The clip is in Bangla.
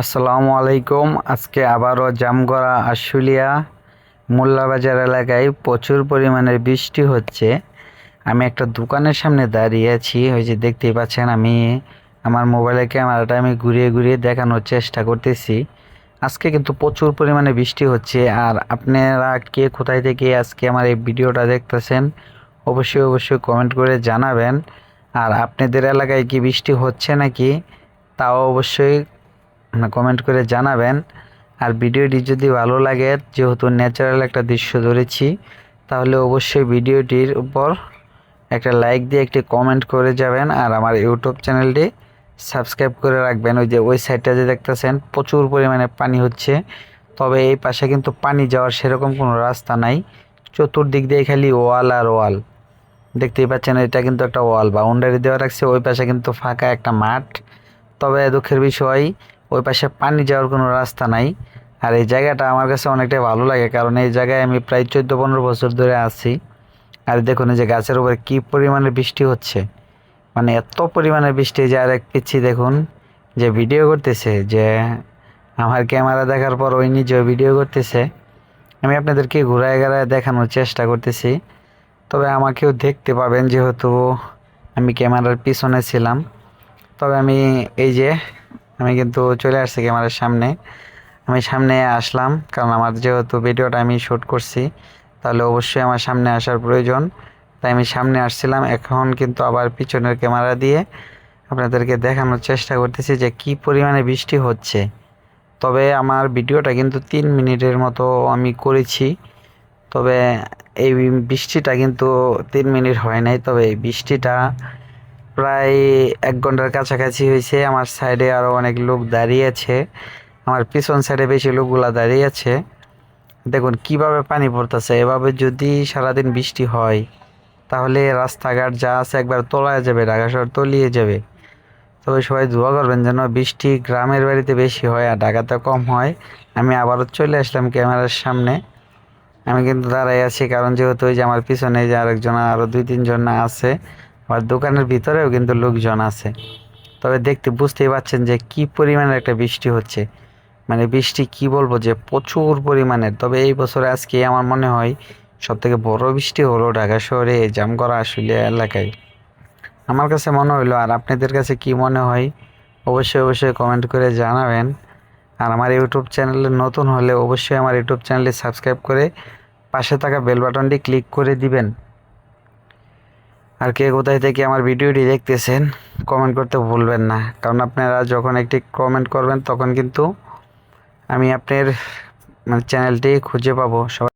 আসসালামু আলাইকুম। আজকে আবারও জামগড়া, আশুলিয়া, মোল্লাবাজার এলাকায় প্রচুর পরিমাণে বৃষ্টি হচ্ছে। আমি একটা দোকানের সামনে দাঁড়িয়ে আছি। ওই যে দেখতেই পাচ্ছেন, আমি আমার মোবাইলের ক্যামেরাটা আমি ঘুরিয়ে ঘুরিয়ে দেখানোর চেষ্টা করতেছি। আজকে কিন্তু প্রচুর পরিমাণে বৃষ্টি হচ্ছে। আর আপনারা কে কোথায় থেকে আজকে আমার এই ভিডিওটা দেখতেছেন, অবশ্যই অবশ্যই কমেন্ট করে জানাবেন। আর আপনাদের এলাকায় কি বৃষ্টি হচ্ছে নাকি, তাও অবশ্যই কমেন্ট করে জানাবেন। আর ভিডিওটি যদি ভালো লাগে, যেহেতু ন্যাচারাল একটা দৃশ্য ধরেছি, তাহলে অবশ্যই ভিডিওটির উপর একটা লাইক দিয়ে একটি কমেন্ট করে যাবেন। আর আমার ইউটিউব চ্যানেলটি সাবস্ক্রাইব করে রাখবেন। ওই যে, ওই সাইডটা যে দেখতেছেন, প্রচুর পরিমাণে পানি হচ্ছে। তবে এই পাশে কিন্তু পানি যাওয়ার সেরকম কোনো রাস্তা নাই। চতুর্দিক দিয়ে খালি ওয়াল আর ওয়াল। দেখতেই পাচ্ছেন, এটা কিন্তু একটা ওয়াল। বাউন্ডারি দেওয়া রাখছে, ওই পাশে কিন্তু ফাঁকা একটা মাঠ। তবে দুঃখের বিষয় ওই পাশে পানি যাওয়ার কোনো রাস্তা নাই। আর এই জায়গাটা আমার কাছে অনেকটাই ভালো লাগে, কারণ এই জায়গায় আমি প্রায় চোদ্দ পনেরো বছর ধরে আছি। আর দেখুন এই যে গাছের উপরে কী পরিমাণে বৃষ্টি হচ্ছে। মানে এত পরিমাণে বৃষ্টি যে আর এক পিচ্ছি দেখুন যে ভিডিও করতেছে, যে আমার ক্যামেরা দেখার পর ওই নিজেও ভিডিও করতেছে। আমি আপনাদেরকে ঘুরায় ঘুরায় দেখানোর চেষ্টা করতেছি। তবে আমাকেও দেখতে পাবেন যেহেতু আমি ক্যামেরার পিছনে ছিলাম। তবে আমি এই যে আমি কিন্তু চলে আসছি ক্যামেরার সামনে। আমি সামনে আসলাম, কারণ আমার যেহেতু ভিডিওটা আমি শ্যুট করছি, তাহলে অবশ্যই আমার সামনে আসার প্রয়োজন। তাই আমি সামনে আসছিলাম, এখন কিন্তু আবার পিছনের ক্যামেরা দিয়ে আপনাদেরকে দেখানোর চেষ্টা করতেছি যে কি পরিমাণে বৃষ্টি হচ্ছে। তবে আমার ভিডিওটা কিন্তু তিন মিনিটের মতো আমি করেছি, তবে এই বৃষ্টিটা কিন্তু তিন মিনিট হয় নাই, তবে এই বৃষ্টিটা প্রায় এক ঘণ্টার কাছাকাছি হয়েছে। আমার সাইডে আরও অনেক লোক দাঁড়িয়ে আছে। আমার পিছন সাইডে বেশি লোকগুলা দাঁড়িয়ে আছে। দেখুন, কীভাবে পানি পড়তেছে? এভাবে যদি সারাদিন বৃষ্টি হয়, তাহলে রাস্তাঘাট যা আছে একবার তোলায় যাবে, ঢাকা শহর তলিয়ে যাবে। তবে সবাই দোয়া করবেন যেন বৃষ্টি গ্রামের বাড়িতে বেশি হয় আর ঢাকাতে কম হয়। আমি আবারও চলে আসলাম ক্যামেরার সামনে। আমি কিন্তু দাঁড়াই আছি, কারণ যেহেতু ওই যে আমার পিছনে যে আরেকজন আরও দুই তিনজন আছে আবার দোকানের ভিতরেও কিন্তু লোকজন আছে। তবে দেখতে বুঝতেই পারছেন যে কি পরিমাণের একটা বৃষ্টি হচ্ছে। মানে বৃষ্টি কি বলব যে প্রচুর পরিমাণের। তবে এই বছরে আজকে আমার মনে হয় সব থেকে বড় বৃষ্টি হলো ঢাকা শহরে জামগড়া, আশুলিয়া এলাকায়। আমার কাছে মনে হইল, আর আপনাদের কাছে কি মনে হয়? অবশ্যই অবশ্যই কমেন্ট করে জানাবেন। আর আমার ইউটিউব চ্যানেলে নতুন হলে অবশ্যই আমার ইউটিউব চ্যানেলটি সাবস্ক্রাইব করে পাশে থাকা বেল বাটনটি ক্লিক করে দিবেন। আর কে কোথায় থেকে আমার ভিডিওটি দেখতেছেন কমেন্ট করতে ভুলবেন না। কারণ আপনারা যখন একটি কমেন্ট করবেন, তখন কিন্তু আমি আপনার মানে চ্যানেলটি খুঁজে পাবো। সবাই